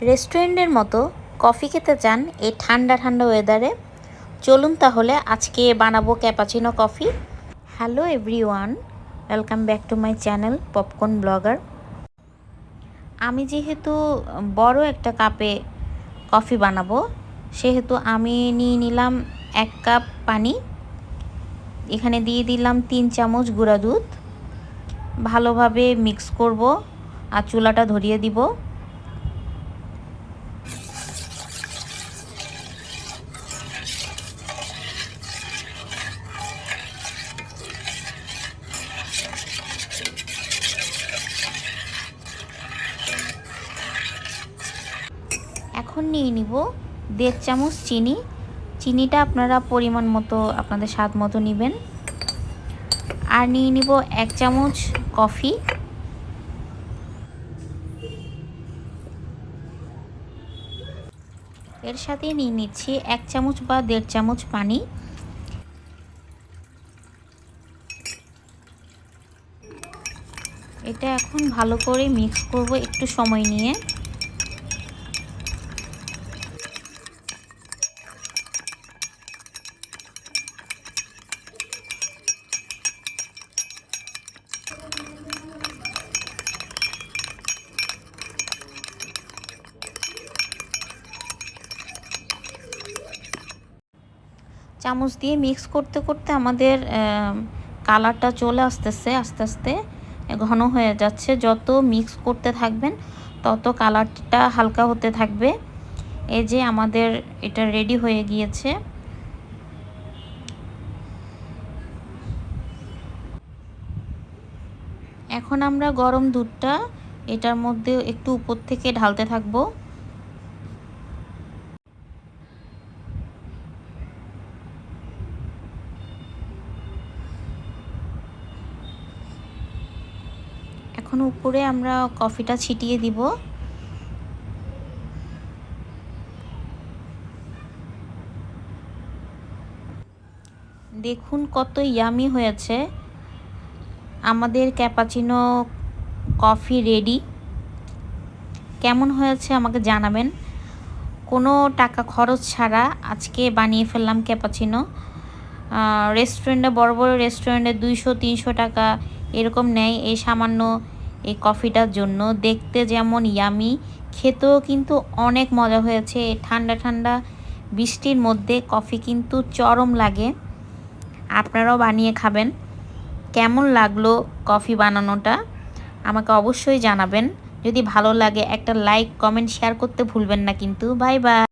রেস্টুরেন্টের মতো কফি খেতে চান এই ঠান্ডা ঠান্ডা ওয়েদারে চলুন তাহলে আজকে বানাবো cappuccino coffee hello everyone welcome back to my channel popcorn blogger আমি যেহেতু বড় একটা কাপে কফি বানাবো, সেহেতু আমি নিয়ে নিলাম এক কাপ পানি। এখানে দিয়ে দিলাম তিন চামচ গুঁড়া দুধ। ভালোভাবে মিক্স করব আর চুলাটা ধরিয়ে দিব। এখন নিয়ে নিব দেড় চামচ চিনি। চিনিটা আপনারা পরিমাণ মতো আপনাদের স্বাদ মতো নেবেন। আর নিয়ে নিব এক চামচ কফি। এর সাথে নিয়ে নিচ্ছি এক চামচ বা দেড় চামচ পানি। এটা এখন ভালো করে মিক্স করব একটু সময় নিয়ে। চামচ দিয়ে মিক্স করতে করতে আমাদের কালারটা চলে আসতেছে, আস্তে আস্তে, ঘন হয়ে যাচ্ছে। যত মিক্স করতে থাকবেন, তত কালারটা হালকা হতে থাকবে। এই যে আমাদের এটা রেডি হয়ে গিয়েছে। এখন আমরা গরম দুধটা এটার মধ্যে একটু উপর থেকে ঢালতে থাকব। এখন উপরে আমরা কফিটা ছিটিয়ে দিব। দেখুন কত ইয়ামি হয়েছে। আমাদের ক্যাপাচিনো কফি রেডি। কেমন হয়েছে আমাকে জানাবেন। কোনো টাকা খরচ ছাড়া আজকে বানিয়ে ফেললাম ক্যাপাচিনো। রেস্টুরেন্টে বড় বড় রেস্টুরেন্টে দুইশো, তিনশো টাকা এরকম নেয়। এই সামান্য এই কফিটার জন্য। দেখতে যেমন ইয়ামি খেতেও কিন্তু অনেক মজা হয়েছে। ঠান্ডা ঠান্ডা বৃষ্টির মধ্যে কফি কিন্তু চরম লাগে। আপনারাও বানিয়ে খাবেন। কেমন লাগল কফি বানানোটা? আমাকে অবশ্যই জানাবেন। যদি ভালো লাগে একটা লাইক কমেন্ট শেয়ার করতে ভুলবেন না কিন্তু। Bye bye